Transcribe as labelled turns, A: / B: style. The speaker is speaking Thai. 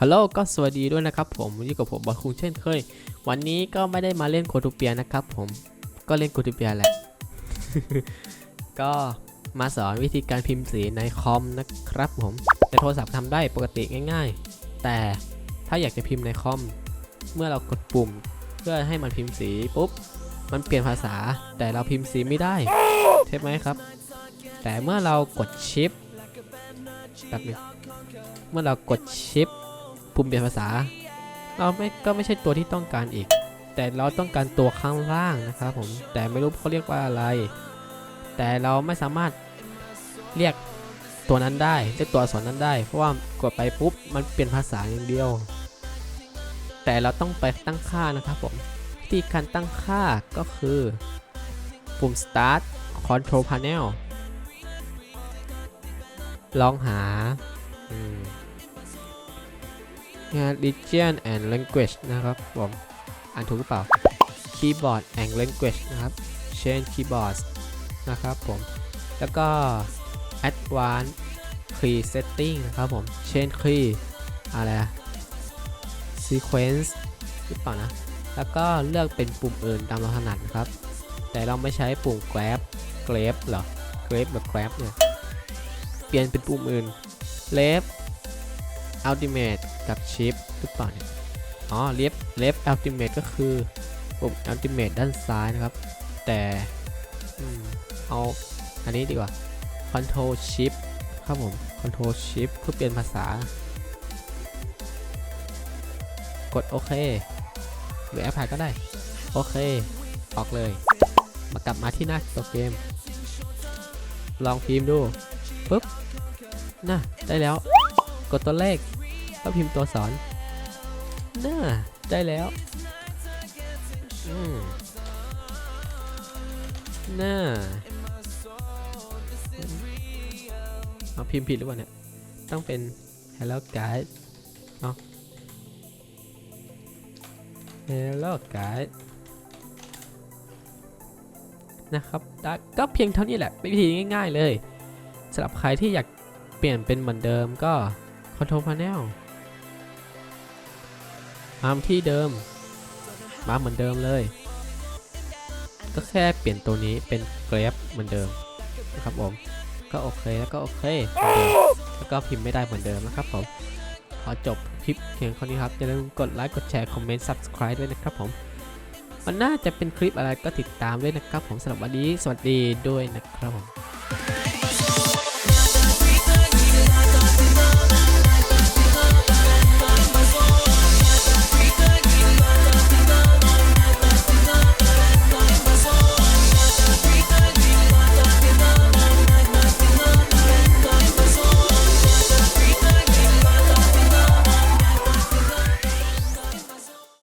A: ฮัลโหลก็สวัสดีด้วยนะครับผมวันนี้กับผมบอลคุงเช่นเคย วันนี้ก็ไม่ได้มาเล่นโคตูเปียนะครับผมก็เล่นโคตูเปียแหละ ก็มาสอนวิธีการพิมพ์สีในคอมนะครับผมในโทรศัพท์ทำได้ปกติง่าย ๆ แต่ถ้าอยากจะพิมพ์ในคอม เมื่อเรากดปุ่ม เพื่อให้มันพิมพ์สีปุ๊บมันเปลี่ยนภาษาแต่เราพิมพ์สีไม่ได้ใช่ไหมครับ แต่เมื่อเรากดชิปแป๊บนึงเมื่อเรากดชิป ปุ่มเปลี่ยนภาษา เราไม่ก็ไม่ใช่ตัวที่ต้องการอีก แต่เราต้องการตัวข้างล่างนะครับผมแต่ไม่รู้เขาเรียกว่าอะไร แต่เราไม่สามารถเรียกตัวนั้นได้เรียกตัวอักษรนั้นได้ เพราะว่ากดไปปุ๊บมันเปลี่ยนภาษาอย่างเดียว แต่เราต้องไปตั้งค่านะครับผมวิธีการตั้งค่าก็คือปุ่ม start control panel ลองหา อืมงาน region and language นะครับผมอ่านถูกหรือเปล่า keyboard and language นะครับ change keyboard นะครับผม แล้วก็ advanced key setting นะครับผม change key อะไรอะ sequence หรือเปล่านะ แล้วก็เลือกเป็นปุ่มอื่นตามเราถนัดนะครับ แต่เราไม่ใช้ปุ่ม grab grab เหรอ grab แบบ grab เนี่ย เปลี่ยนเป็นปุ่มอื่น left ultimate กับ shift หรือเปล่าเนี่ยอ๋อ left left ultimate ก็คือปุ่ม ultimate ด้านซ้ายนะครับ แต่เอาอันนี้ดีกว่า control shift ครับผม control shift เพื่อเปลี่ยนภาษา กดโอเคหรือแอปพายก็ได้ โอเค ออกเลย มากลับมาที่หน้าตัวเกม ลองพิมพ์ดูปุ๊บน่ะได้แล้ว กดตัวเลข แล้วพิมพ์ตัวสอนน่าได้แล้วอืมน่าเอาพิมพ์ผิดหรือเปล่าเนี่ย ต้องเป็น hello guys เอา hello guys นะครับแต่ก็เพียงเท่านี้แหละ เป็นวิธีง่ายๆเลยสำหรับใครที่อยากเปลี่ยนเป็นเหมือนเดิมก็ Control Panel มาที่เดิม มาเหมือนเดิมเลย ก็แค่เปลี่ยนตัวนี้เป็น Grab เหมือนเดิมนะครับผมก็โอเคแล้วก็โอเคเหมือนเดิมแล้วก็พิมพ์ไม่ได้เหมือนเดิมนะครับผมขอจบคลิปเพียงเท่านี้ครับอย่าลืมกดไลค์กดแชร์คอมเมนต์ subscribe ด้วยนะครับผมมันน่าจะเป็นคลิปอะไรก็ติดตามด้วยนะครับผมสำหรับวันนี้สวัสดีด้วยนะครับผม